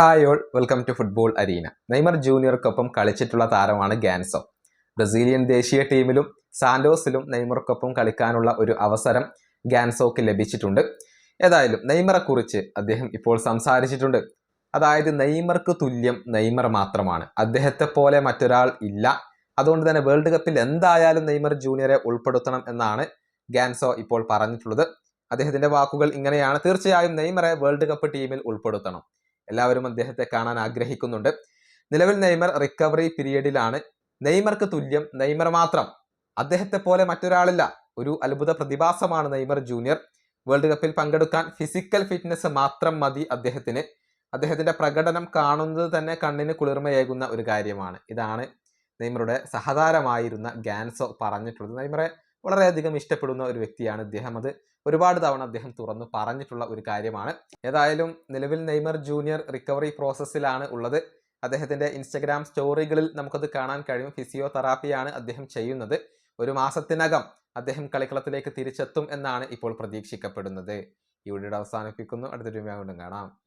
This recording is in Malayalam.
Hi all welcome to football arena. Neymar ജൂനിയർക്കൊപ്പം കളിച്ചിട്ടുള്ള താരമാണ് ഗാൻസോ ബ്രസീലിയൻ ദേശീയ ടീമിലും സാന്റോസിലും നെയ്മർക്കൊപ്പം കളിക്കാനുള്ള ഒരു അവസരം ഗാൻസോക്ക് ലഭിച്ചിട്ടുണ്ട്. ഏതായാലും നെയ്മറെ കുറിച്ച് അദ്ദേഹം ഇപ്പോൾ സംസാരിച്ചിട്ടുണ്ട്. അതായത് നെയ്മർക്ക് തുല്യം നെയ്മർ മാത്രമാണ്. അദ്ദേഹത്തെ പോലെ മറ്റൊരാൾ ഇല്ല. അതുകൊണ്ട് തന്നെ വേൾഡ് കപ്പിൽ എന്തായാലും നെയ്മർ ജൂനിയറെ ഉൾപ്പെടുത്തണം എന്നാണ് ഗാൻസോ ഇപ്പോൾ പറഞ്ഞിട്ടുള്ളത്. അദ്ദേഹത്തിന്റെ വാക്കുകൾ ഇങ്ങനെയാണ്. തീർച്ചയായും നെയ്മറെ വേൾഡ് കപ്പ് ടീമിൽ ഉൾപ്പെടുത്തണം. എല്ലാവരും അദ്ദേഹത്തെ കാണാൻ ആഗ്രഹിക്കുന്നുണ്ട്. നിലവിൽ നെയ്മർ റിക്കവറി പീരീഡിലാണ് നെയ്മർക്ക് തുല്യം. നെയ്മർ മാത്രം. അദ്ദേഹത്തെ പോലെ മറ്റൊരാളില്ല. ഒരു അത്ഭുത പ്രതിഭാസമാണ് നെയ്മർ ജൂനിയർ വേൾഡ് കപ്പിൽ പങ്കെടുക്കാൻ ഫിസിക്കൽ ഫിറ്റ്നസ് മാത്രം മതി അദ്ദേഹത്തിന്. അദ്ദേഹത്തിന്റെ പ്രകടനം കാണുന്നത് തന്നെ കണ്ണിന് കുളിർമയേകുന്ന ഒരു കാര്യമാണ്. ഇതാണ് നെയ്മറുടെ സഹതാരമായിരുന്ന ഗാൻസോ പറഞ്ഞിട്ടുള്ളത്. നെയ്മറെ വളരെയധികം ഇഷ്ടപ്പെടുന്ന ഒരു വ്യക്തിയാണ് ഇദ്ദേഹം. അത് ഒരുപാട് തവണ അദ്ദേഹം തുറന്നു പറഞ്ഞിട്ടുള്ള ഒരു കാര്യമാണ്. ഏതായാലും നിലവിൽ നെയ്മർ ജൂനിയർ റിക്കവറി പ്രോസസ്സിലാണ് ഉള്ളത്. അദ്ദേഹത്തിന്റെ ഇൻസ്റ്റഗ്രാം സ്റ്റോറികളിൽ നമുക്കത് കാണാൻ കഴിയും. ഫിസിയോതെറാപ്പിയാണ് അദ്ദേഹം ചെയ്യുന്നത്. ഒരു മാസത്തിനകം അദ്ദേഹം കളിക്കളത്തിലേക്ക് തിരിച്ചെത്തും എന്നാണ് ഇപ്പോൾ പ്രതീക്ഷിക്കപ്പെടുന്നത്. ഈ വീഡിയോ അവസാനിപ്പിക്കുന്നു. അടുത്തൊരു വീണ്ടും കാണാം.